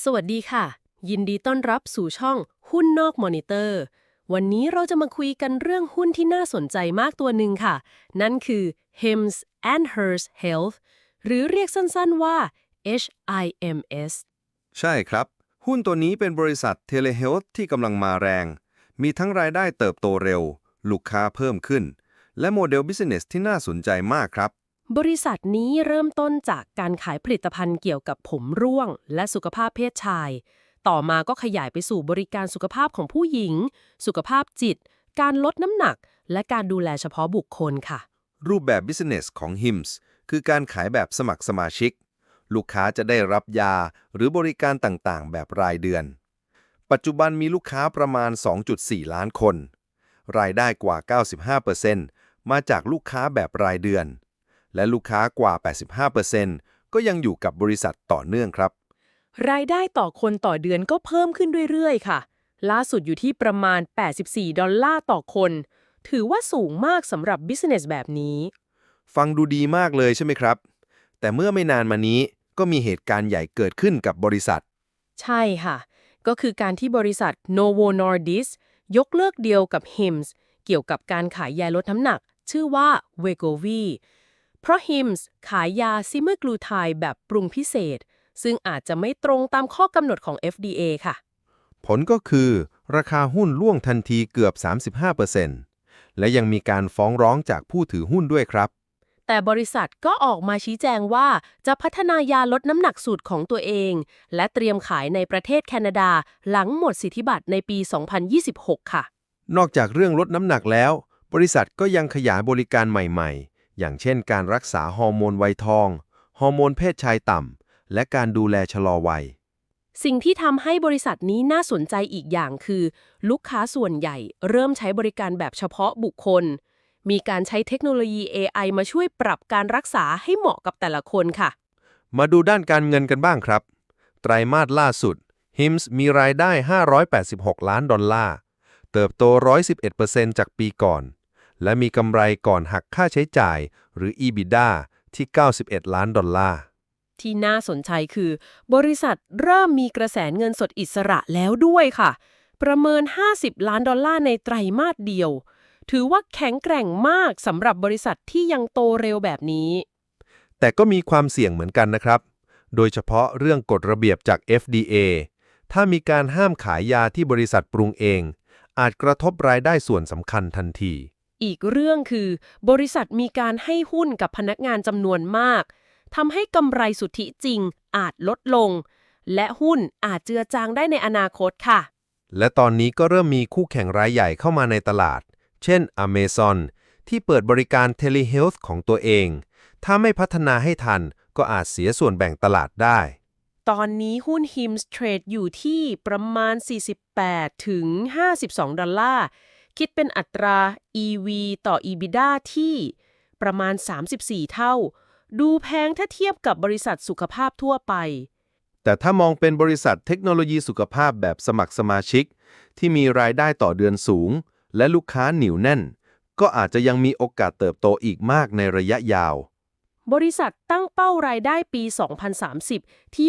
สวัสดีค่ะ ยินดีต้อนรับสู่ช่องหุ้นนอกมอนิเตอร์ วันนี้เราจะมาคุยกันเรื่องหุ้นที่น่าสนใจมากตัวหนึ่งค่ะ นั่นคือ Hims and Hers Health หรือเรียกสั้นๆว่า HIMS ใช่ครับ หุ้นตัวนี้เป็นบริษัทเทเลเฮลท์ที่กำลังมาแรง มีทั้งรายได้เติบโตเร็ว ลูกค้าเพิ่มขึ้น และโมเดลบิสเนสที่น่าสนใจมากครับ บริษัทนี้เริ่มต้นจากการขายผลิตภัณฑ์เกี่ยวกับผมร่วง และสุขภาพเพศชาย ต่อมาก็ขยายไปสู่บริการสุขภาพของผู้หญิง สุขภาพจิต การลดน้ำหนัก และการดูแลเฉพาะบุคคลค่ะ รูปแบบบิสเนสของ HIMS คือการขายแบบสมัครสมาชิก ลูกค้าจะได้รับยาหรือบริการต่างๆ แบบรายเดือน ปัจจุบันมีลูกค้าประมาณ 2.4 ล้านคน รายได้กว่า 95%มาจากลูกค้าแบบรายเดือน และลูกค้ากว่า 85%ก็ยังอยู่กับบริษัทต่อเนื่องครับ รายได้ต่อคนต่อเดือนก็เพิ่มขึ้นเรื่อยๆ ค่ะ ล่าสุดอยู่ที่ประมาณ 84 ดอลลาร์ต่อคน ถือว่าสูงมากสำหรับบิสเนสแบบนี้ ฟังดูดีมากเลยใช่ไหมครับ แต่เมื่อไม่นานมานี้ก็มีเหตุการณ์ใหญ่เกิดขึ้นกับบริษัท ใช่ค่ะ ก็คือการที่บริษัท Novo Nordisk ยกเลิกเดียวกับ Hims เกี่ยวกับการขายยาลดน้ำหนัก ชื่อว่า Wegovy เพราะ Hims ขายยาซิเมกลูไทด์แบบปรุงพิเศษ ซึ่งอาจจะไม่ตรงตามข้อกำหนดของ FDA ค่ะ ผลก็คือ ราคาหุ้นล่วงทันทีเกือบ 35%และยังมีการฟ้องร้องจากผู้ถือหุ้นด้วยครับ แต่บริษัทก็ออกมาชี้แจงว่าจะพัฒนายาลดน้ำหนักสูตรของตัวเอง และเตรียมขายในประเทศแคนาดาหลังหมดสิทธิบัตรในปี 2026 ค่ะ นอกจากเรื่องลดน้ำหนักแล้ว บริษัทก็ยังขยายบริการใหม่ ๆ อย่างเช่นการรักษาฮอร์โมนวัยทอง ฮอร์โมนเพศชายต่ำ และการดูแลชะลอวัย สิ่งที่ทำให้บริษัทนี้น่าสนใจอีกอย่างคือ ลูกค้าส่วนใหญ่เริ่มใช้บริการแบบเฉพาะบุคคล มีการใช้เทคโนโลยี AI มาช่วยปรับการรักษาให้เหมาะกับแต่ละคนค่ะ มาดูด้านการเงินกันบ้างครับ ไตรมาสล่าสุด HIMS มีรายได้ 586 ล้านดอลลาร์ เติบโต 111%จากปีก่อน และมีกำไรก่อนหักค่าใช้จ่าย หรือ EBITDA ที่ 91 ล้านดอลลาร์ ที่น่าสนใจคือ บริษัทเริ่มมีกระแสเงินสดอิสระแล้วด้วยค่ะ ประเมิน 50 ล้านดอลลาร์ในไตรมาสเดียว ถือว่าแข็งแกร่งมากสำหรับบริษัทที่ยังโตเร็วแบบนี้ แต่ก็มีความเสี่ยงเหมือนกันนะครับ โดยเฉพาะเรื่องกฎระเบียบจาก FDA ถ้ามีการห้ามขายยาที่บริษัทปรุงเอง อาจกระทบรายได้ส่วนสำคัญทันที อีกเรื่องคือ บริษัทมีการให้หุ้นกับพนักงานจำนวนมากทำให้กำไรสุทธิจริงอาจลดลง และหุ้นอาจเจือจางได้ในอนาคตค่ะ และตอนนี้ก็เริ่มมีคู่แข่งรายใหญ่เข้ามาในตลาด เช่น Amazon ที่เปิดบริการ Telehealth ของตัวเอง ถ้าไม่พัฒนาให้ทันก็อาจเสียส่วนแบ่งตลาดได้ ตอนนี้หุ้น HIMS เทรดอยู่ที่ประมาณ 48 ถึง 52 ดอลลาร์ คิดเป็นอัตรา EV ต่อ EBITDA ที่ประมาณ 34 เท่า ดูแพงถ้าเทียบกับบริษัทสุขภาพทั่วไป แต่ถ้ามองเป็นบริษัทเทคโนโลยีสุขภาพแบบสมัครสมาชิก ที่มีรายได้ต่อเดือนสูง และลูกค้าหนิวแน่น ก็อาจจะยังมีโอกาสเติบโตอีกมากในระยะยาว บริษัทตั้งเป้ารายได้ปี 2030 ที่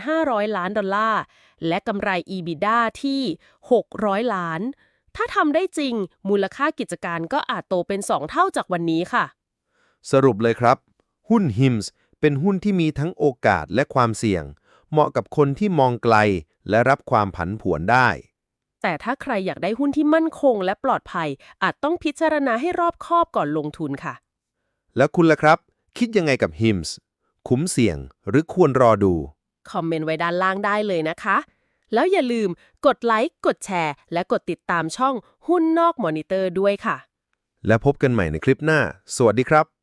6,500 ล้านดอลลาร์ และกำไร EBITDA ที่ 600 ล้าน ถ้าทำได้จริง มูลค่ากิจการก็อาจโตเป็น 2 เท่าจากวันนี้ค่ะ สรุปเลยครับ หุ้น HIMS เป็นหุ้นที่มีทั้งโอกาสและความเสี่ยง เหมาะกับคนที่มองไกลและรับความผันผวนได้ แต่ถ้าใครอยากได้หุ้นที่มั่นคงและปลอดภัย อาจต้องพิจารณาให้รอบคอบก่อนลงทุนค่ะ แล้วคุณล่ะครับ คิดยังไงกับ HIMS คุ้มเสี่ยงหรือควรรอดู คอมเมนต์ไว้ด้านล่างได้เลยนะคะ แล้วอย่าลืมกดไลค์ กดแชร์ และกดติดตามช่องหุ้นนอกมอนิเตอร์ด้วยค่ะ และพบกันใหม่ในคลิปหน้า สวัสดีครับ